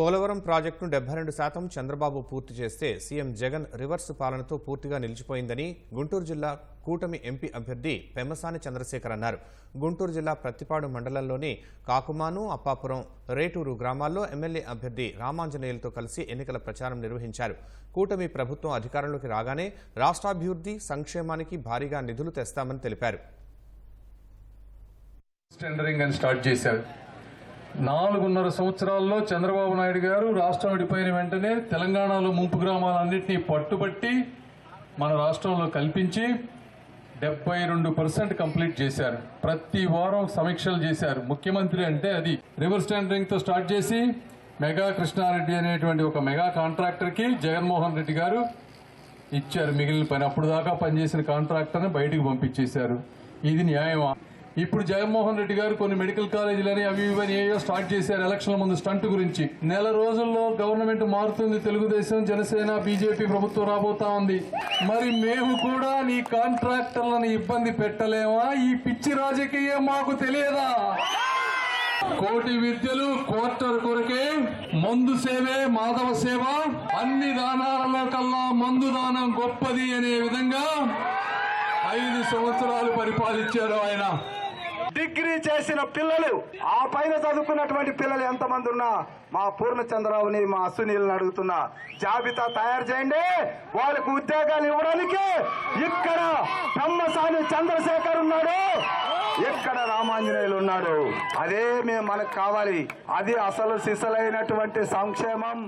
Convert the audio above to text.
పోలవరం ప్రాజెక్టును డెబ్బై రెండు శాతం చంద్రబాబు పూర్తి చేస్తే సీఎం జగన్ రివర్స్ పాలనతో పూర్తిగా నిలిచిపోయిందని గుంటూరు జిల్లా కూటమి ఎంపీ అభ్యర్థి పెమ్మసాని చంద్రశేఖర్ అన్నారు. గుంటూరు జిల్లా ప్రత్తిపాడు మండలంలోని కాకుమాను అప్పాపురం రేటూరు గ్రామాల్లో ఎమ్మెల్యే అభ్యర్థి రామాంజనేయులతో కలిసి ఎన్నికల ప్రచారం నిర్వహించారు. కూటమి ప్రభుత్వం అధికారంలోకి రాగానే రాష్ట్రాభివృద్ధి సంక్షేమానికి భారీగా నిధులు తెస్తామని తెలిపారు. టెండరింగ్ అని స్టార్ట్ చేశారు. నాలుగున్నర సంవత్సరాల్లో చంద్రబాబు నాయుడు గారు రాష్ట్రం విడిపోయిన వెంటనే తెలంగాణలో ముంపు గ్రామాలన్నింటినీ పట్టుబట్టి మన రాష్ట్రంలో కల్పించి డెబ్బై రెండు పర్సెంట్ కంప్లీట్ చేశారు. ప్రతి వారం సమీక్షలు చేశారు. ముఖ్యమంత్రి అంటే అది రివర్స్ టెండరింగ్తో స్టార్ట్ చేసి మెగా కృష్ణారెడ్డి అనేటువంటి ఒక మెగా కాంట్రాక్టర్కి జగన్మోహన్ రెడ్డి గారు ఇచ్చారు. మిగిలిన పని అప్పుడు దాకా పనిచేసిన కాంట్రాక్టర్ని బయటికి పంపించేశారు. ఇది న్యాయమా? ఇప్పుడు జగన్మోహన్ రెడ్డి గారు కొన్ని మెడికల్ కాలేజీలని అవి ఇవని ఏయో స్టార్ట్ చేశారు ఎలక్షన్ల ముందు స్టంట్ గురించి. నెల రోజుల్లో గవర్నమెంట్ మారుతుంది తెలుగుదేశం జనసేన బీజేపీ ప్రభుత్వం రాబోతా ఉంది. మరి మేము కూడా నీ కాంట్రాక్టర్లను ఇబ్బంది పెట్టలేమా? ఈ పిచ్చి రాజకీయం మాకు తెలియదా? కోటి విద్యలు క్వార్టర్ కొరకే మందు సేవే మాధవ సేవ. అన్ని దానాలలో కల్లా మందు దానం గొప్పది అనే విధంగా ఐదు సంవత్సరాలు పరిపాలించారు ఆయన. డిగ్రీ చేసిన పిల్లలు ఆ పైన చదువుకున్నటువంటి పిల్లలు ఎంతమంది ఉన్నా మా పూర్ణచంద్రరావుని మా అశ్వినీలను అడుగుతున్నా జాబితా తయారు చేయండి. వాళ్ళకు ఉద్యోగాలు ఇవ్వడానికి ఇక్కడ బ్రహ్మసాని చంద్రశేఖర్ ఉన్నాడు. ఇక్కడ రామాంజనేయులు ఉన్నాడు. అదే మేము మనకు కావాలి. అది అసలు సిసలైనటువంటి సంక్షేమం.